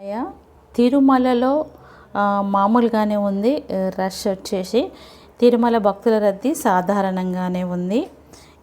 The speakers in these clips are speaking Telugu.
అయ్యా తిరుమలలో మామూలుగానే ఉంది రష్ వచ్చేసి. తిరుమల భక్తుల రద్దీ సాధారణంగానే ఉంది.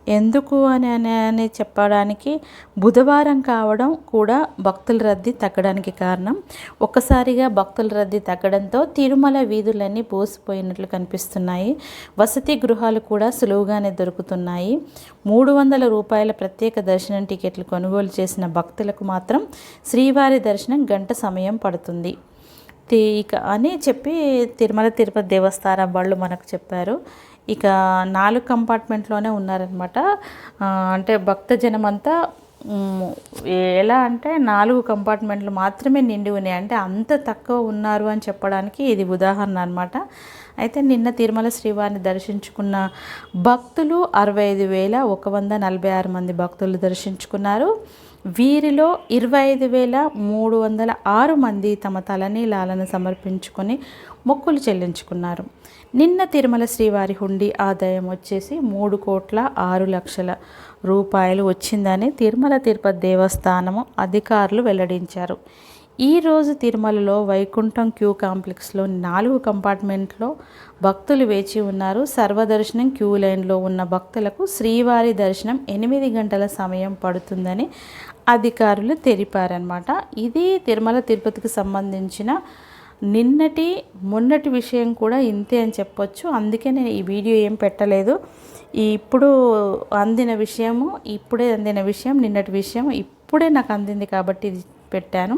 ఎందుకు అని అని చెప్పడానికి బుధవారం కావడం కూడా భక్తుల రద్దీ తగ్గడానికి కారణం. ఒక్కసారిగా భక్తుల రద్దీ తగ్గడంతో తిరుమల వీధులన్నీ పోసిపోయినట్లు కనిపిస్తున్నాయి. వసతి గృహాలు కూడా సులువుగానే దొరుకుతున్నాయి. మూడు వందల రూపాయల ప్రత్యేక దర్శనం టికెట్లు కొనుగోలు చేసిన భక్తులకు మాత్రం శ్రీవారి దర్శనం గంట సమయం పడుతుంది. ఇక అని చెప్పి తిరుమల తిరుపతి దేవస్థానం వాళ్ళు మనకు చెప్పారు. ఇక నాలుగు కంపార్ట్మెంట్లోనే ఉన్నారనమాట అంటే భక్తజనం అంతా ఎలా అంటే నాలుగు కంపార్ట్మెంట్లు మాత్రమే నిండి ఉన్నాయి. అంటే అంత తక్కువ ఉన్నారు అని చెప్పడానికి ఇది ఉదాహరణ అనమాట అయితే నిన్న తిరుమల శ్రీవారిని దర్శించుకున్న భక్తులు అరవై ఐదు వేల ఒక వంద నలభై ఆరు మంది భక్తులు దర్శించుకున్నారు. వీరిలో ఇరవై ఐదు వేల మూడు వందల ఆరు మంది తమ తలనీలాలను సమర్పించుకొని మొక్కులు చెల్లించుకున్నారు. నిన్న తిరుమల శ్రీవారి హుండీ ఆదాయం వచ్చేసి మూడు కోట్ల ఆరు లక్షల రూపాయలు వచ్చిందని తిరుమల తిరుపతి దేవస్థానము అధికారులు వెల్లడించారు. ఈరోజు తిరుమలలో వైకుంఠం క్యూ కాంప్లెక్స్లో నాలుగు కంపార్ట్మెంట్లో భక్తులు వేచి ఉన్నారు. సర్వదర్శనం క్యూ లైన్లో ఉన్న భక్తులకు శ్రీవారి దర్శనం ఎనిమిది గంటల సమయం పడుతుందని అధికారులు తెలిపారనమాట ఇది తిరుమల తిరుపతికి సంబంధించిన నిన్నటి మొన్నటి విషయం కూడా ఇంతే అని చెప్పొచ్చు. అందుకే నేను ఈ వీడియో ఏం పెట్టలేదు. ఇప్పుడు అందిన విషయము ఇప్పుడే అందిన విషయం నిన్నటి విషయం ఇప్పుడే నాకు అందింది కాబట్టి ఇది పెట్టాను.